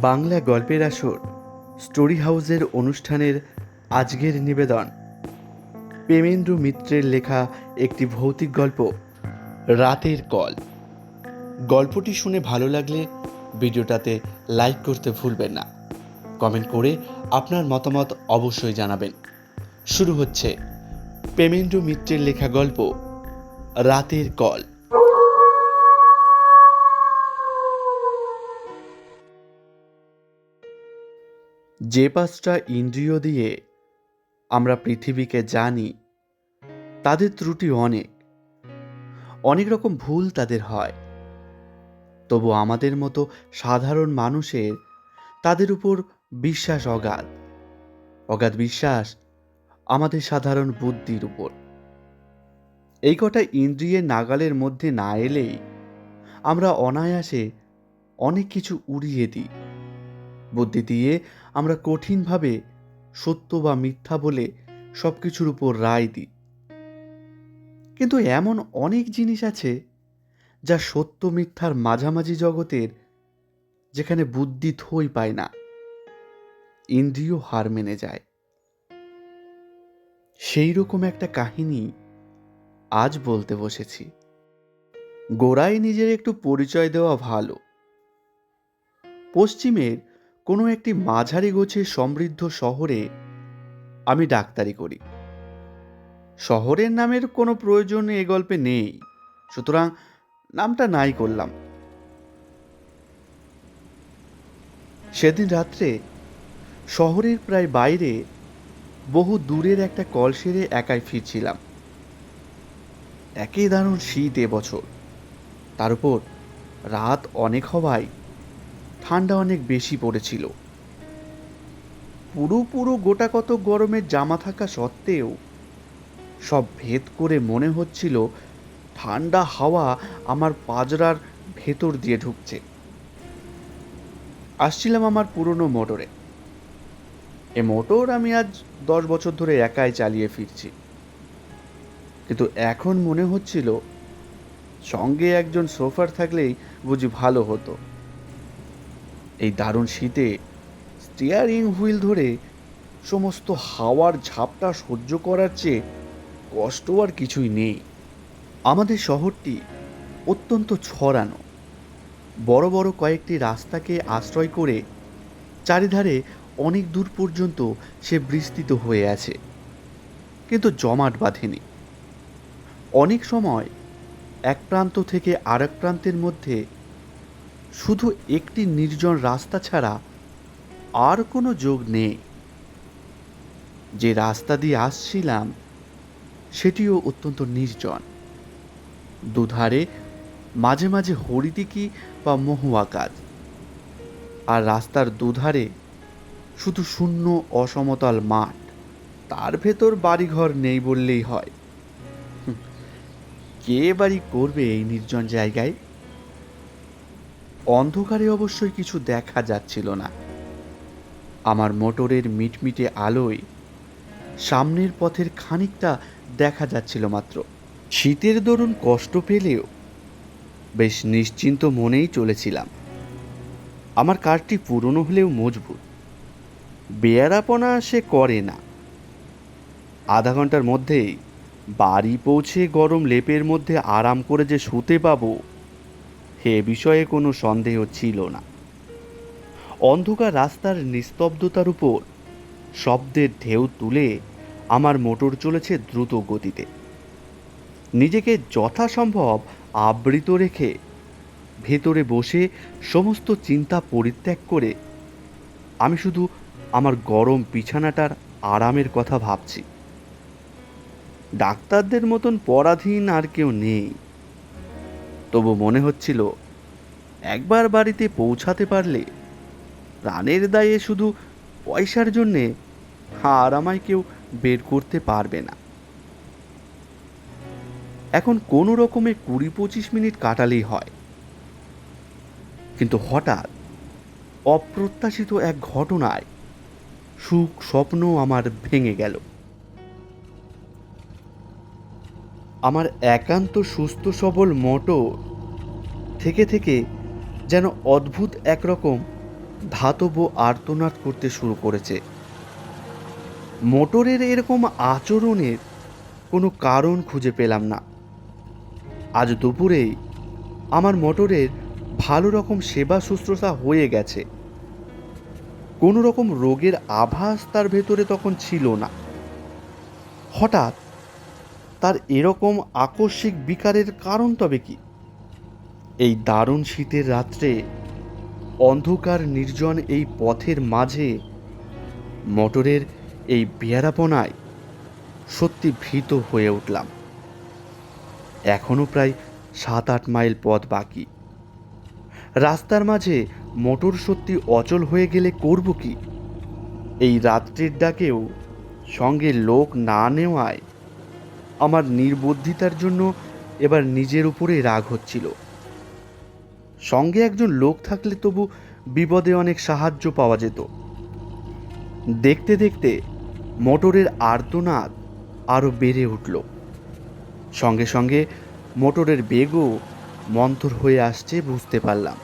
বাংলা গল্পের আসর, স্টোরি হাউসের অনুষ্ঠানের আজকের নিবেদন। প্রেমেন্দ্র মিত্রের লেখা একটি ভৌতিক গল্প, রাতের কল। গল্পটি শুনে ভালো লাগলে ভিডিওটাতে লাইক করতে ভুলবেন না। কমেন্ট করে আপনার মতামত অবশ্যই জানাবেন। শুরু হচ্ছে প্রেমেন্দ্র মিত্রের লেখা গল্প, রাতের কল। যে পাঁচটা ইন্দ্রিয় দিয়ে আমরা পৃথিবীকে জানি, তাদের ত্রুটি অনেক। অনেক রকম ভুল তাদের হয়। তবু আমাদের মতো সাধারণ মানুষের তাদের উপর বিশ্বাস অগাধ। অগাধ বিশ্বাস আমাদের সাধারণ বুদ্ধির উপর। এই কটা ইন্দ্রিয়ের নাগালের মধ্যে না এলেই আমরা অনায়াসে অনেক কিছু উড়িয়ে দিই। বুদ্ধি দিয়ে আমরা কঠিনভাবে সত্য বা মিথ্যা বলে সব কিছুর উপর রায় দিই। কিন্তু এমন অনেক জিনিস আছে যা সত্য মিথ্যার মাঝামাঝি জগতের যেখানে বুদ্ধি থই পায় না, ইন্দ্রিয় হার মেনে যায়। সেই রকম একটা কাহিনী আজ বলতে বসেছি। গোড়ায় নিজের একটু পরিচয় দেওয়া ভালো। পশ্চিমের কোনো একটি মাঝারি গোছের সমৃদ্ধ শহরে আমি ডাক্তারি করি। শহরের নামের কোনো প্রয়োজন এ গল্পে নেই, সুতরাং নামটা নাই করলাম। সেদিন রাত্রে শহরের প্রায় বাইরে বহু দূরের একটা কল সেরে একাই ফিরছিলাম। একই দারুণ শীত এবছর তার উপর রাত অনেক হওয়ায় ঠান্ডা অনেক বেশি পড়েছিল। পুরো পুরো গোটা কত গরমের জামা থাকা সত্ত্বেও সব ভেদ করে মনে হচ্ছিল ঠান্ডা হাওয়া আমার পাজরার ভেতর দিয়ে ঢুকছে। আসছিলাম আমার পুরনো মোটরে। এ মোটর আমি আজ দশ বছর ধরে একাই চালিয়ে ফিরছি। কিন্তু এখন মনে হচ্ছিল সঙ্গে একজন সোফার থাকলেই বুঝি ভালো হতো। এই দারুণ শীতে স্টিয়ারিং হুইল ধরে সমস্ত হাওয়ার ঝাপটা সহ্য করার চেয়ে কষ্ট আর কিছুই নেই। আমাদের শহরটি অত্যন্ত ছড়ানো। বড় বড় কয়েকটি রাস্তাকে আশ্রয় করে চারিধারে অনেক দূর পর্যন্ত সে বিস্তৃত হয়ে আছে। কিন্তু জমাট বাঁধেনি। অনেক সময় এক প্রান্ত থেকে আরেক প্রান্তের মধ্যে শুধু একটি নির্জন রাস্তা ছাড়া আর কোনো যোগ নেই। যে রাস্তা দিয়ে আসছিলাম, সেটিও অত্যন্ত নির্জন। দুধারে মাঝে মাঝে হরিদিকি বা মহুয়া কাজ আর রাস্তার দুধারে শুধু শূন্য অসমতল মাঠ। তার ভেতর বাড়িঘর নেই বললেই হয়। কে বাড়ি করবে এই নির্জন জায়গায়? অন্ধকারে অবশ্যই কিছু দেখা যাচ্ছিল না। আমার মোটরের মিটমিটে আলোয় সামনের পথের খানিকটা দেখা যাচ্ছিল মাত্র। শীতের দরুন কষ্ট পেলেও বেশ নিশ্চিন্ত মনেই চলেছিলাম। আমার কারটি পুরনো হলেও মজবুত। বেয়ারাপনা সে করে না। আধা ঘণ্টার মধ্যেই বাড়ি পৌঁছে গরম লেপের মধ্যে আরাম করে যে শুতে পাবো হে বিষয়ে কোনো সন্দেহ ছিল না। অন্ধকার রাস্তার নিস্তব্ধতার উপর শব্দের ঢেউ তুলে আমার মোটর চলেছে দ্রুত গতিতে। নিজেকে যথাসম্ভব আবৃত রেখে ভেতরে বসে সমস্ত চিন্তা পরিত্যাগ করে আমি শুধু আমার গরম বিছানাটার আরামের কথা ভাবছি। ডাক্তারদের মতন পরাধীন আর কেউ নেই। তবু মনে হচ্ছিল, একবার বাড়িতে পৌঁছাতে পারলে প্রাণের দায়ে শুধু পয়সার জন্যে আর আমায় কেউ বের করতে পারবে না। এখন কোনো রকমে কুড়ি পঁচিশ মিনিট কাটালেই হয়। কিন্তু হঠাৎ অপ্রত্যাশিত এক ঘটনায় সুখ স্বপ্ন আমার ভেঙে গেল। আমার একান্ত সুস্থ সবল মোটর থেকে থেকে যেন অদ্ভুত একরকম ধাতব আর্তনাদ করতে শুরু করেছে। মোটরের এরকম আচরণের কোনো কারণ খুঁজে পেলাম না। আজ দুপুরেই আমার মোটরের ভালো রকম সেবা শুশ্রূষা হয়ে গেছে। কোনো রকম রোগের আভাস তার ভেতরে তখন ছিল না। হঠাৎ তার এরকম আকস্মিক বিকারের কারণ তবে কি? এই দারুণ শীতের রাত্রে অন্ধকার নির্জন এই পথের মাঝে মোটরের এই বেয়ারাপনায় সত্যি ভীত হয়ে উঠলাম। এখনও প্রায় সাত আট মাইল পথ বাকি। রাস্তার মাঝে মোটর সত্যি অচল হয়ে গেলে করব কি? এই রাত্রির ডাকেও সঙ্গে লোক না নেওয়ায় আমার নির্বুদ্ধিতার জন্য এবার নিজের উপরে রাগ হচ্ছিল। সঙ্গে একজন লোক থাকলে তবু বিপদে অনেক সাহায্য পাওয়া যেত। দেখতে দেখতে মোটরের আর্তনাদ আরও বেড়ে উঠল। সঙ্গে সঙ্গে মোটরের বেগও মন্থর হয়ে আসছে বুঝতে পারলাম।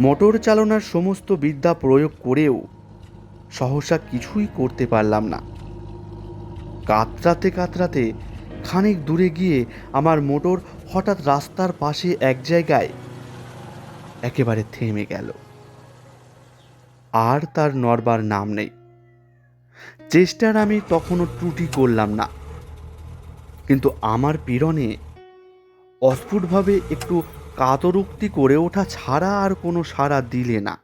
মোটর চালনার সমস্ত বিদ্যা প্রয়োগ করেও সহসা কিছুই করতে পারলাম না। কাতরাতে কাতরাতে খানিক দূরে গিয়ে আমার মোটর হঠাৎ রাস্তার পাশে এক জায়গায় একেবারে থেমে গেল। আর তার নরবার নাম নেই। চেষ্টার আমি তখনও ত্রুটি করলাম না। কিন্তু আমার পীড়নে অস্ফুটভাবে একটু কাতরুক্তি করে ওঠা ছাড়া আর কোনো সাড়া দিলে না।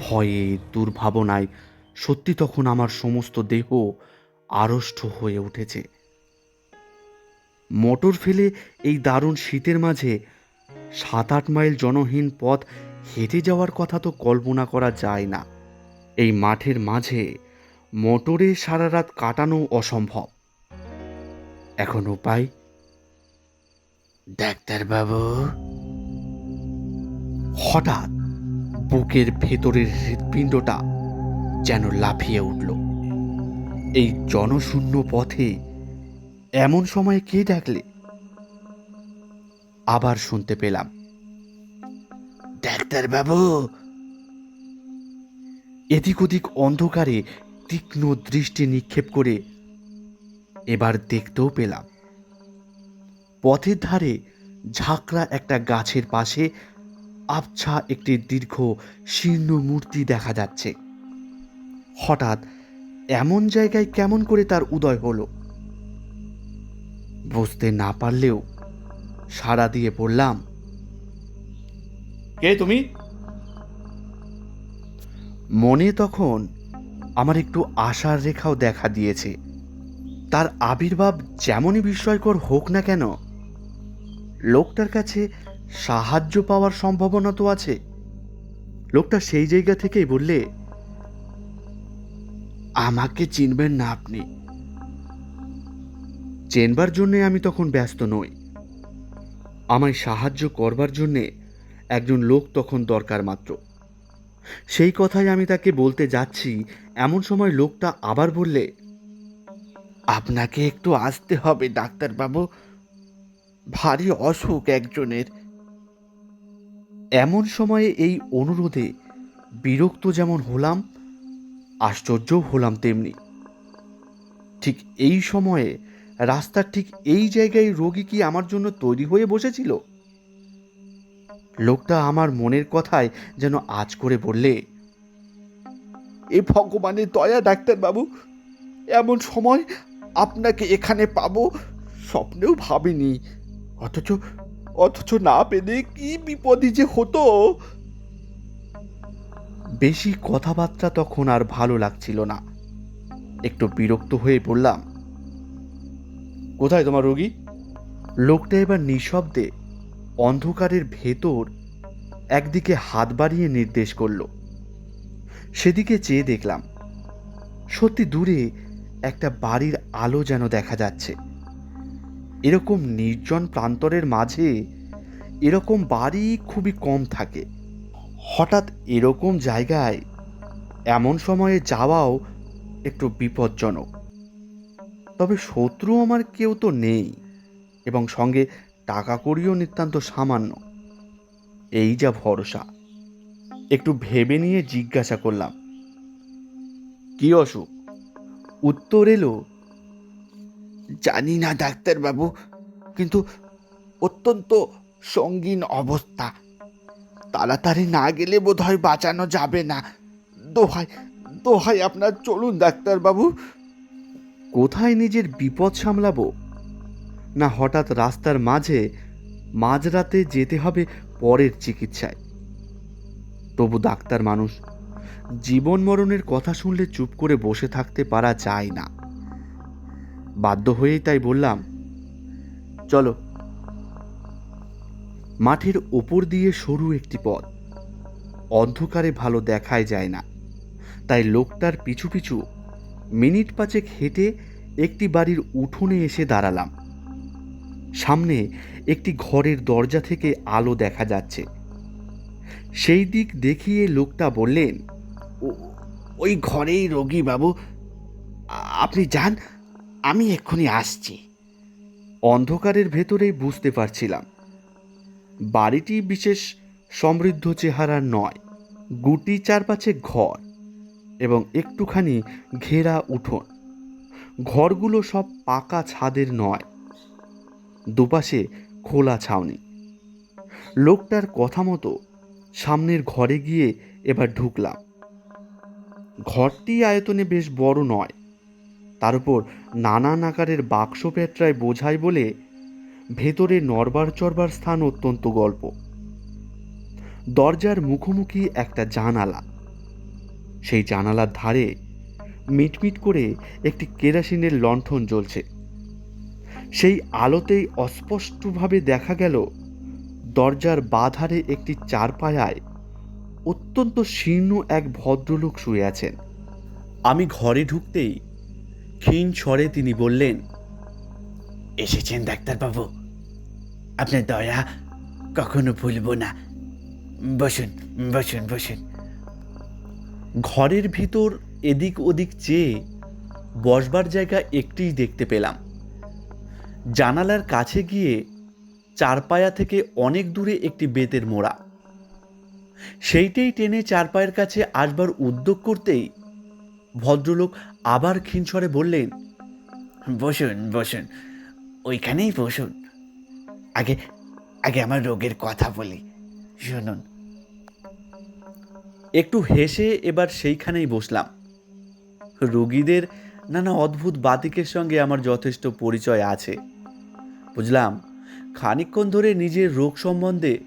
ভয়ে, দুর্ভাবনায় সত্যি তখন আমার সমস্ত দেহ আড়ষ্ট হয়ে উঠেছে। মোটর ফেলে এই দারুণ শীতের মাঝে সাত আট মাইল জনহীন পথ হেঁটে যাওয়ার কথা তো কল্পনা করা যায় না। এই মাঠের মাঝে মোটরে সারা রাত কাটানো অসম্ভব। এখন উপায়? ডাক্তারবাবু? হঠাৎ বুকের ভেতরের হৃৎপিণ্ডটা যেন লাফিয়ে উঠল। এই জনশূন্য পথে এমন সময় কে ডাকলে আবার শুনতে পেলাম ডাক্তারবাবু এদিক ওদিক অন্ধকারে তীক্ষ্ণ দৃষ্টি নিক্ষেপ করে এবার দেখতেও পেলাম, পথের ধারে ঝাঁকড়া একটা গাছের পাশে আবছা একটি দীর্ঘ শীর্ণ মূর্তি দেখা যাচ্ছে। হঠাৎ এমন জায়গায় কেমন করে তার উদয় হলো? বুঝতে না পারলেও সাড়া দিয়ে বললাম কে তুমি? মনে তখন আমার একটু আশার রেখাও দেখা দিয়েছে। তার আবির্ভাব যেমনই বিস্ময়কর হোক না কেন লোকটার কাছে সাহায্য পাওয়ার সম্ভাবনা তো আছে। লোকটা সেই জায়গা থেকেই বললে আমাকে চিনবেন না আপনি। চেনবার জন্যে আমি তখন ব্যস্ত নই। আমায় সাহায্য করবার জন্যে একজন লোক তখন দরকার মাত্র। সেই কথাই আমি তাকে বলতে যাচ্ছি, এমন সময় লোকটা আবার বললে, আপনাকে একটু আসতে হবে, ডাক্তারবাবু। ভারী অসুখ একজনের। এমন সময়ে এই অনুরোধে বিরক্ত যেমন হলাম আশ্চর্যও হলাম তেমনি। ঠিক এই সময়ে রাস্তার ঠিক এই জায়গায় রোগী কি আমার জন্য তৈরি হয়ে বসেছিল? লোকটা আমার মনের কথায় যেন আজ করে বললে, এ ভগবানের দয়া, ডাক্তারবাবু, এমন সময় আপনাকে এখানে পাবো স্বপ্নেও ভাবিনি। অথচ অথচ না পেলে কি বিপদই যে হতো? বেশি কথাবার্তা তখন আর ভালো লাগছিল না। একটু বিরক্ত হয়ে বললাম, কোথায় তোমার রোগী? লোকটা এবার নিঃশব্দে অন্ধকারের ভেতর একদিকে হাত বাড়িয়ে নির্দেশ করল। সেদিকে চেয়ে দেখলাম, সত্যি দূরে একটা বাড়ির আলো যেন দেখা যাচ্ছে। এরকম নির্জন প্রান্তরের মাঝে এরকম বাড়ি খুবই কম থাকে। হঠাৎ এরকম জায়গায় এমন সময়ে যাওয়াও একটু বিপজ্জনক। তবে শত্রু আমার কেউ তো নেই এবং সঙ্গে টাকা কড়িও নিতান্ত সামান্য। এই যা ভরসা। একটু ভেবে নিয়ে জিজ্ঞাসা করলাম, কি অসুখ? উত্তর এলো, জানি না ডাক্তারবাবু, কিন্তু অত্যন্ত সঙ্গীন অবস্থা। তাড়াতাড়ি না গেলে বোধহয় বাঁচানো যাবে না। দোহাই দোহাই আপনার, চলুন ডাক্তারবাবু। কোথায় নিজের বিপদ সামলাবো? না হঠাৎ রাস্তার মাঝে মাঝরাতে যেতে হবে পরের চিকিৎসায়। তবু ডাক্তার মানুষ, জীবন মরণের কথা শুনলে চুপ করে বসে থাকতে পারা যায় না। বাধ্য হয়েই তাই বললাম, চলো মাঠের ওপর দিয়ে সরু একটি পথ। অন্ধকারে ভালো দেখাই যায় না। তাই লোকটার পিছু পিছু মিনিট পাঁচেক হেঁটে একটি বাড়ির উঠোনে এসে দাঁড়ালাম। সামনে একটি ঘরের দরজা থেকে আলো দেখা যাচ্ছে। সেই দিক দেখিয়ে লোকটা বললেন ওই ঘরেই রোগী বাবু, আপনি যান, আমি এক্ষুনি আসছি। অন্ধকারের ভেতরেই বুঝতে পারছিলাম বাড়িটি বিশেষ সমৃদ্ধ চেহারার নয়, গুটি চারপাশে ঘর এবং একটুখানি ঘেরা উঠোন। ঘরগুলো সব পাকা ছাদের নয়, দুপাশে খোলা ছাউনি। লোকটার কথা মতো সামনের ঘরে গিয়ে এবার ঢুকলাম। ঘরটি আয়তনে বেশ বড় নয়, তার উপর নানান আকারের বাক্স পেট্রায় বোঝায় বলে ভেতরে নরবার চরবার স্থান অত্যন্ত গল্প। দরজার মুখোমুখি একটা জানালা। সেই জানালার ধারে মিটমিট করে একটি কেরাসিনের লণ্ঠন জ্বলছে। সেই আলোতেই অস্পষ্টভাবে দেখা গেল, দরজার বাধারে একটি চারপায়ায় অত্যন্ত শীর্ণ এক ভদ্রলোক শুয়ে আছেন। আমি ঘরে ঢুকতেই ক্ষীণ স্বরে তিনি বললেন, এসেছেন ডাক্তারবাবু। আপনার দয়া কখনো ভুলবো না। বসুন বসুন বসুন। ঘরের ভিতর এদিক ওদিক চেয়ে বসবার জায়গা একটিই দেখতে পেলাম। জানালার কাছে গিয়ে চারপায়া থেকে অনেক দূরে একটি বেতের মোড়া। সেইটাই টেনে চারপায়ের কাছে আসবার উদ্যোগ করতেই ভদ্রলোক আবার ক্ষীণস্বরে বললেন বসুন বসুন ওইখানেই বসুন। আগে আগে আমার রোগের কথা বলি। শুনুন। একটু হেসে এবার সেইখানেই বসলাম। রোগীদের নানা অদ্ভুত বাতিকের সঙ্গে আমার যথেষ্ট পরিচয় আছে। বুঝলাম, খানিকক্ষণ ধরে নিজের রোগ সম্বন্ধে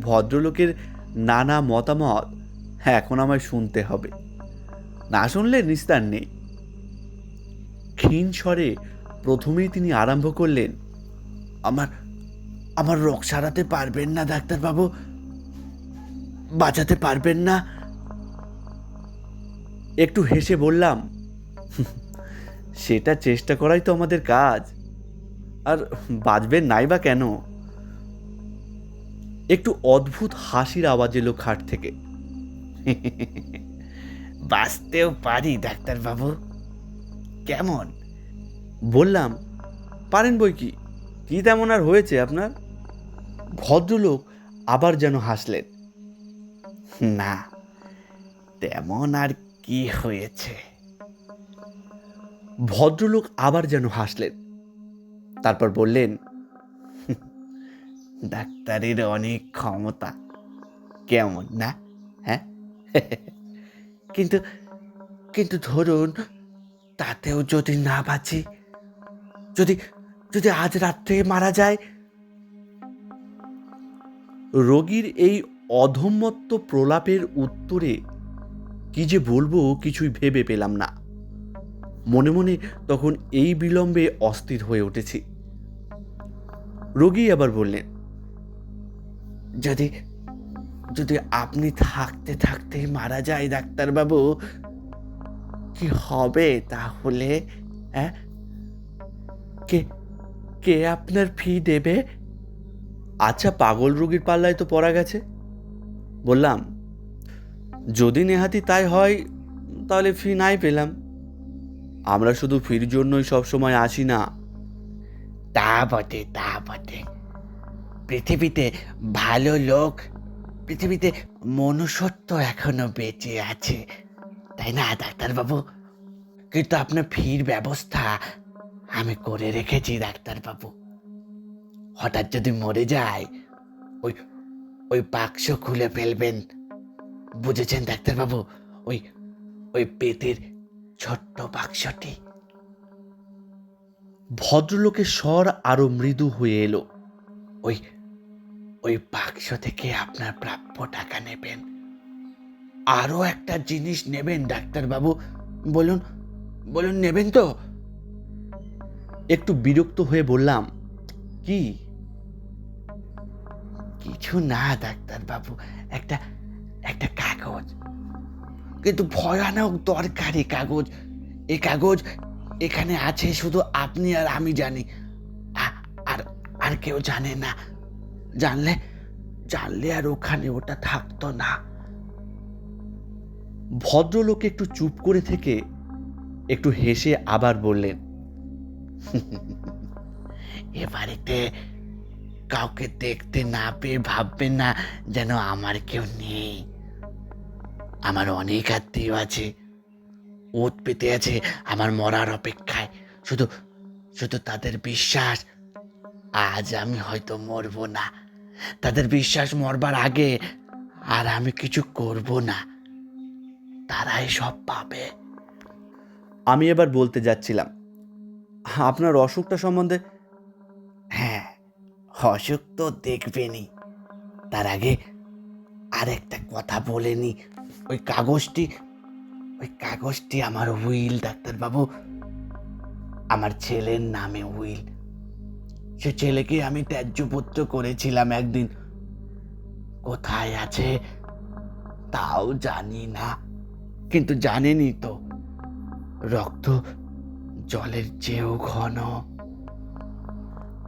ভদ্রলোকের নানা মতামত এখন আমায় শুনতে হবে। না শুনলে নিস্তার নেই। ক্ষীণ স্বরে প্রথমেই তিনি আরম্ভ করলেন, আমার আমার রোগ সারাতে পারবেন না, ডাক্তারবাবু। বাঁচাতে পারবেন না। একটু হেসে বললাম, সেটা চেষ্টা করাই তো আমাদের কাজ। আর বাজবেন নাই বা কেন? একটু অদ্ভুত হাসির আওয়াজ এলো খাট থেকে। বাঁচতেও পারি, ডাক্তারবাবু। কেমন? বললাম, পারেন বই কি? কি তেমন আর হয়েছে আপনার? ভদ্রলোক আবার যেন হাসলেন। না, তেমন আর কি হয়েছে? ভদ্রলোক আবার যেন হাসলেন। তারপর বললেন ডাক্তারের অনেক ক্ষমতা। কেমন, না? হ্যাঁ? কিন্তু কিন্তু ধরুন, তাতেও যদি না বাঁচি, যদি যদি আজ রাত্রে মারা যায় রোগীর এই অধম্মত্ত প্রলাপের উত্তরে কি যে বলব কিছুই ভেবে পেলাম না। মনে মনে তখন এই বিলম্বে অস্থির হয়ে উঠেছি। রোগী আবার বললেন, যদি যদি আপনি থাকতে থাকতে মারা যায় ডাক্তারবাবু, কি হবে তাহলে হ্যাঁ কে কে আপনার ফি দেবে? আচ্ছা পাগল রুগীর পাল্লায় তো পড়া গেছে। বললাম, যদি নেহাতি তাই হয়, তাহলে ফি নাই পেলাম। আমরা শুধু ফির জন্যই সবসময় আসি না। তা বটে তা বটে। পৃথিবীতে ভালো লোক, পৃথিবীতে মনুষ্যত্ব এখনও বেঁচে আছে। তাই না, ডাক্তারবাবু? কিন্তু আপনার ফির ব্যবস্থা আমি করে রেখেছি, ডাক্তারবাবু। হঠাৎ যদি মরে যায় ওই ওই বাক্স খুলে ফেলবেন। বুঝেছেন ডাক্তারবাবু? ওই ওই পেটের ছোট্ট বাক্সটি। ভদ্রলোকের স্বর আরও মৃদু হয়ে এলো। ওই ওই বাক্স থেকে আপনার প্রাপ্য টাকা নেবেন। আরও একটা জিনিস নেবেন ডাক্তারবাবু। বলুন বলুন নেবেন তো? একটু বিরক্ত হয়ে বললাম কি? কিছু না ডাক্তারবাবু একটা একটা কাগজ। কিন্তু ভয়ানক দরকারি কাগজ। এই কাগজ এখানে আছে, শুধু আপনি আর আমি জানি। আর আর কেউ জানে না। জানলে জানলে আর ওখানে ওটা থাকতো না। ভদ্রলোক একটু চুপ করে থেকে একটু হেসে আবার বললেন এ বাড়িতে কাউকে দেখতে না পেয়ে ভাববেন না যেন আমার কেউ নেই। আমার অনেক আত্মীয় আছে, ওত পেতে আছে আমার মরার অপেক্ষায়। শুধু শুধু তাদের বিশ্বাস, আজ আমি হয়তো মরবো না। তাদের বিশ্বাস মরবার আগে আর আমি কিছু করব না। তারাই সব পাবে। আমি এবার বলতে যাচ্ছিলাম, আপনার অসুখটা সম্বন্ধে অসুখ তো দেখবেনই। তার আগে আর একটা কথা বলেনি ওই কাগজটি ওই কাগজটি আমার উইল, ডাক্তারবাবু। আমার ছেলের নামে উইল। সে ছেলেকে আমি ত্যায্যপুত্র করেছিলাম একদিন। কোথায় আছে তাও জানি না, কিন্তু জানেনি তো। রক্ত জলের চেয়েও ঘন।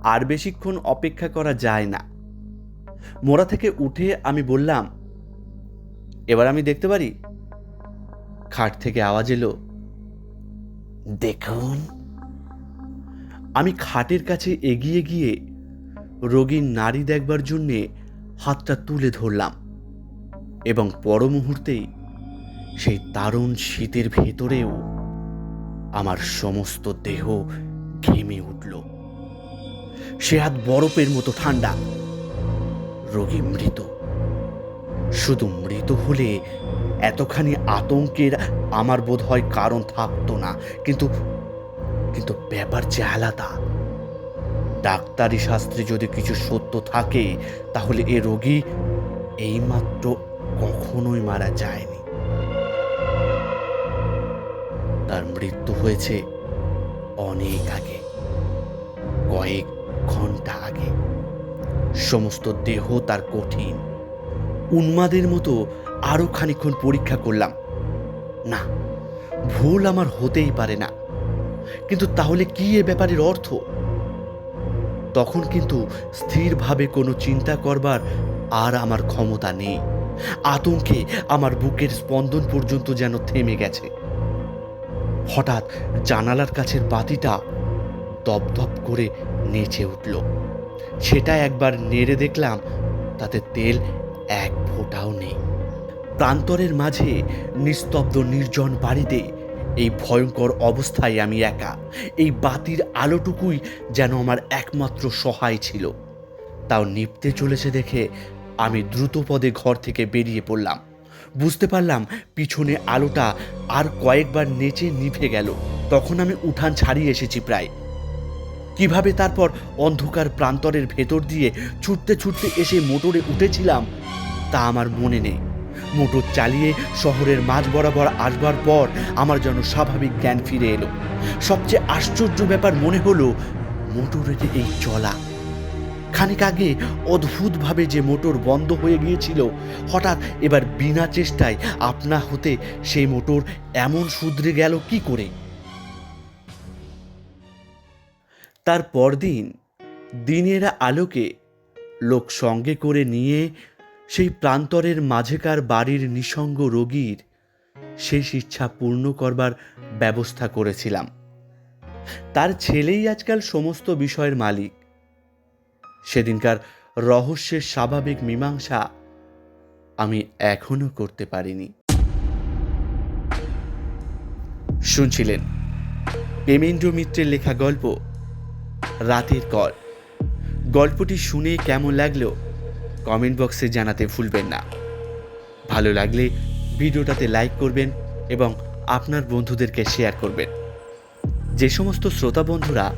আর বেশিক্ষণ অপেক্ষা করা যায় না। মোড়া থেকে উঠে আমি বললাম, এবার আমি দেখতে পারি? খাট থেকে আওয়াজ এলো, দেখুন। আমি খাটের কাছে এগিয়ে গিয়ে রোগীর নারী দেখবার জন্যে হাতটা তুলে ধরলাম এবং পর মুহূর্তেই সেই দারুণ শীতের ভেতরেও আমার সমস্ত দেহ ঘেমে উঠল। সে হাত বরফের মতো ঠান্ডা। রোগী মৃত। শুধু মৃত হলে এতখানি আতঙ্কের আমার বোধ হয় কারণ থাকতো না, কিন্তু কিন্তু ব্যাপার যে আলাদা। ডাক্তারি শাস্ত্রে যদি কিছু সত্য থাকে, তাহলে এ রোগী এইমাত্র কখনোই মারা যায়নি। তার মৃত্যু হয়েছে অনেক আগে। কয়েক ঘণ্টা আগে। সমস্ত দেহ তার কঠিন। উন্মাদের মতো আরও খানিক্ষণ পরীক্ষা করলাম। না, ভুল আমার হতেই পারে না। কিন্তু তাহলে কি এ ব্যাপারের অর্থ? তখন কিন্তু স্থিরভাবে কোনো চিন্তা করবার আর আমার ক্ষমতা নেই। আতঙ্কে আমার বুকের স্পন্দন পর্যন্ত যেন থেমে গেছে। হঠাৎ জানালার কাছের বাতিটা দপদপ করে নেচে উঠল। সেটা একবার নেড়ে দেখলাম, তাতে তেল এক ফোঁটাও নেই। প্রান্তরের মাঝে নিস্তব্ধ নির্জন বাড়িতে এই ভয়ঙ্কর অবস্থায় আমি একা, এই বাতির আলোটুকুই যেন আমার একমাত্র সহায় ছিল। তাও নিপতে চলেছে দেখে আমি দ্রুত পদে ঘর থেকে বেরিয়ে পড়লাম। বুঝতে পারলাম পিছনে আলোটা আর কয়েকবার নেচে নিভে গেল। তখন আমি উঠান ছাড়িয়ে এসেছি প্রায়। কীভাবে তারপর অন্ধকার প্রান্তরের ভেতর দিয়ে ছুটতে ছুটতে এসে মোটরে উঠেছিলাম, তা আমার মনে নেই। মোটর চালিয়ে শহরের মাঝ বরাবর আসবার পর আমার যেন স্বাভাবিক জ্ঞান ফিরে এলো। সবচেয়ে আশ্চর্য ব্যাপার মনে হলো মোটরের এই চলা। খানিক আগে অদ্ভুতভাবে যে মোটর বন্ধ হয়ে গিয়েছিল, হঠাৎ এবার বিনা চেষ্টায় আপনা হতে সেই মোটর এমন শুধরে গেল কি করে? তার পরদিন দিনের আলোকে লোক সঙ্গে করে নিয়ে সেই প্রান্তরের মাঝেকার বাড়ির নিঃসঙ্গ রোগীর শেষ ইচ্ছা পূর্ণ করবার ব্যবস্থা করেছিলাম। তার ছেলেই আজকাল সমস্ত বিষয়ের মালিক। সেদিনকার রহস্যের স্বাভাবিক মীমাংসা আমি এখনও করতে পারিনি। শুনছিলেন পেমেন্দ্র মিত্রের লেখা গল্প রাতের কল। গল্পটি শুনে কেমন লাগল কমেন্ট বক্সে জানাতে ভুলবেন না। ভালো লাগলে ভিডিওটাতে লাইক করবেন এবং আপনার বন্ধুদেরকে শেয়ার করবেন। যে সমস্ত শ্রোতা বন্ধুরা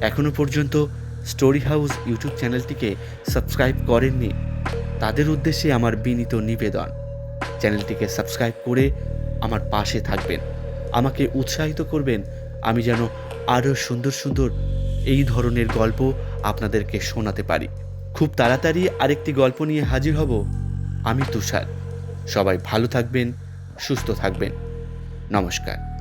এখনও পর্যন্ত স্টোরি হাউস ইউটিউব চ্যানেলটিকে সাবস্ক্রাইব করেননি, তাদের উদ্দেশ্যে আমার বিনীত নিবেদন। চ্যানেলটিকে সাবস্ক্রাইব করে আমার পাশে থাকবেন। আমাকে উৎসাহিত করবেন আমি যেন আরও সুন্দর সুন্দর এই ধরনের গল্প আপনাদেরকে শোনাতে পারি। খুব তাড়াতাড়ি আরেকটি গল্প নিয়ে হাজির হব আমি তুষার। সবাই ভালো থাকবেন, সুস্থ থাকবেন। নমস্কার।